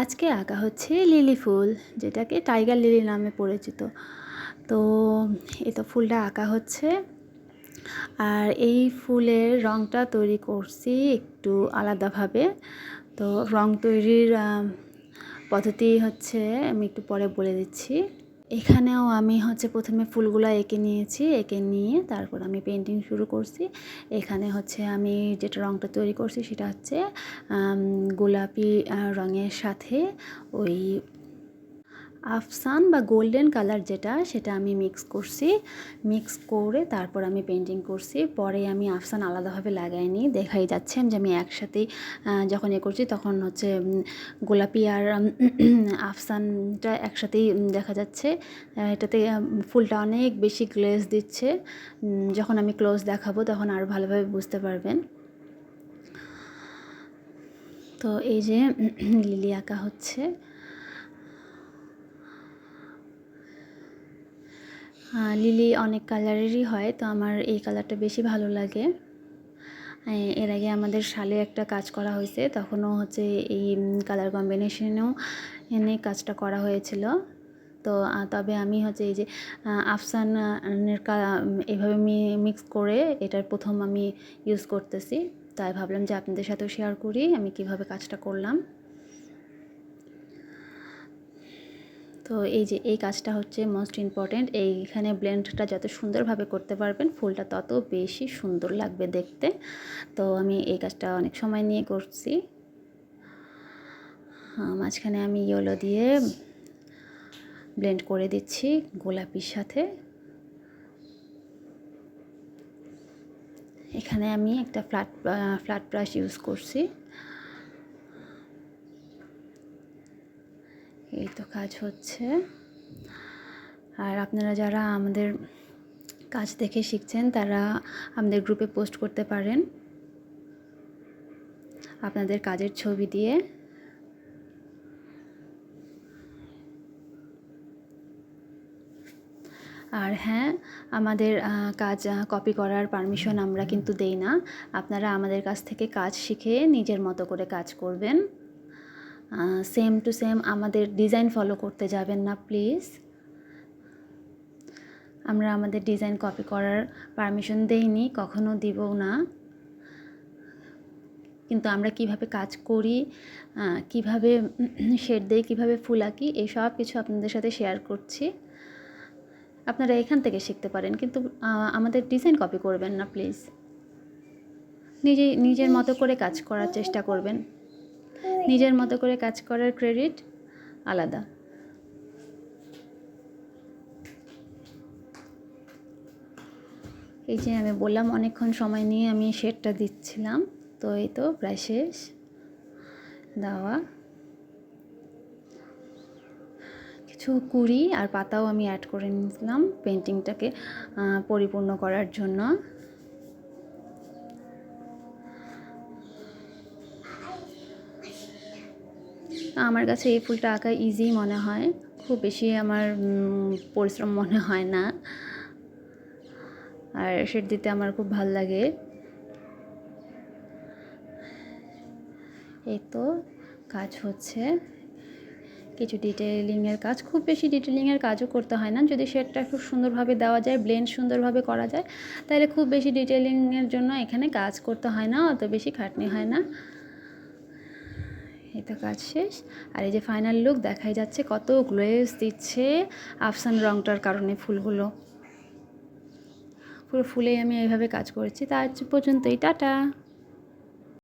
আজকে আঁকা হচ্ছে লিলি ফুল, যেটাকে টাইগার লিলি নামে পরিচিত। তো এ তো ফুলটা আঁকা হচ্ছে। আর এই ফুলের রঙটা তৈরি করছি একটু আলাদাভাবে। তো রং তৈরির পদ্ধতি হচ্ছে আমি একটু পরে বলে দিচ্ছি। এখানেও আমি হচ্ছে প্রথমে ফুলগুলো এঁকে নিয়েছি, এঁকে নিয়ে তারপর আমি পেন্টিং শুরু করছি। এখানে হচ্ছে আমি যেটা রঙটা তৈরি করছি সেটা হচ্ছে গোলাপি রঙের সাথে ওই আফসান বা গোল্ডেন কালার যেটা সেটা আমি মিক্স করছি। মিক্স করে তারপর আমি পেন্টিং করছি। পরে আমি আফসান আলাদাভাবে লাগাইনি। দেখাই যাচ্ছে যে আমি একসাথেই আহ, যখন এ করছি তখন হচ্ছে গোলাপি আর আফসানটা একসাথেই দেখা যাচ্ছে। এটাতে ফুলটা অনেক বেশি গ্লেজ দিচ্ছে। যখন আমি ক্লোজ দেখাবো তখন আরও ভালোভাবে বুঝতে পারবেন। তো এই যে লিলি আঁকা হচ্ছে। লিলি অনেক কালারেরই হয়, তো আমার এই কালারটা বেশি ভালো লাগে। এর আগে আমাদের সালে একটা কাজ করা হয়েছে, তখনও হচ্ছে এই কালার কম্বিনেশনেও এনে কাজটা করা হয়েছিল। তো তবে আমি হচ্ছে এই যে আফসানের কা- এইভাবে মিক্স করে এটার প্রথম আমি ইউজ করতেছি। তাই ভাবলাম যে আপনাদের সাথেও শেয়ার করি, আমি কীভাবে কাজটা করলাম। তো এই যে, এই কাজটা হচ্ছে মোস্ট ইম্পর্ট্যান্ট এইখানে ব্লেন্ডটা যত সুন্দরভাবে করতে পারবেন, ফুলটা তত বেশি সুন্দর লাগবে দেখতে। তো আমি এই কাজটা অনেক সময় নিয়ে করছি। মাঝখানে আমি ইয়েলো দিয়ে ব্লেন্ড করে দিচ্ছি গোলাপির সাথে। এখানে আমি একটা ফ্ল্যাট ফ্ল্যাট ব্রাশ ইউজ করছি। এই তো কাজ হচ্ছে। আর আপনারা যারা আমাদের কাজ দেখে শিখছেন, তারা আমাদের গ্রুপে পোস্ট করতে পারেন। আপনাদের কাজের ছবি দিয়ে। আর হ্যাঁ আমাদের কাজ কপি করার পারমিশন আমরা কিন্তু দেই না। আপনারা আমাদের কাছ থেকে কাজ শিখে নিজের মতো করে কাজ করবেন। সেম টু সেম আমাদের ডিজাইন ফলো করতে যাবেন না প্লিজ আমরা আমাদের ডিজাইন কপি করার পারমিশন দেইনি, কখনো দিবও না। কিন্তু আমরা কীভাবে কাজ করি কীভাবে শেড দেই, কীভাবে ফুল আঁকি, এই সব কিছু আপনাদের সাথে শেয়ার করছি। আপনারা এখান থেকে শিখতে পারেন, কিন্তু আমাদের ডিজাইন কপি করবেন না প্লিজ নিজে নিজের মতো করে কাজ করার চেষ্টা করবেন। নিজের মতো করে কাজ করার ক্রেডিট আলাদা। এই যে আমি বললাম, অনেকক্ষণ সময় নিয়ে আমি শেডটা দিচ্ছিলাম, তো এই তো প্রায় শেষ। দেওয়া। কিছু কুড়ি আর পাতাও আমি অ্যাড করে নিয়েছিলাম পেন্টিংটাকে পরিপূর্ণ করার জন্য। আমার কাছে এই ফুলটা আঁকা ইজি মনে হয়। খুব বেশি আমার পরিশ্রম মনে হয় না। আর শেড দিতে আমার খুব ভালো লাগে। এই তো কাজ হচ্ছে। কিছু ডিটেলিংয়ের কাজ, খুব বেশি ডিটেলিংয়ের কাজও করতে হয় না। যদি শেডটা খুব সুন্দরভাবে দেওয়া যায় ব্লেন্ড সুন্দরভাবে করা যায়, তাহলে খুব বেশি ডিটেলিংয়ের জন্য এখানে কাজ করতে হয় না, অত বেশি খাটনি হয় না। তো কাজ শেষ। আর এই যে ফাইনাল লুক দেখাই যাচ্ছে কত গ্লোয়েস দিচ্ছে আফসান রংটার কারণে ফুলগুলো। পুরো ফুলেই আমি এইভাবে কাজ করেছি। তার পর্যন্তই, টাটা।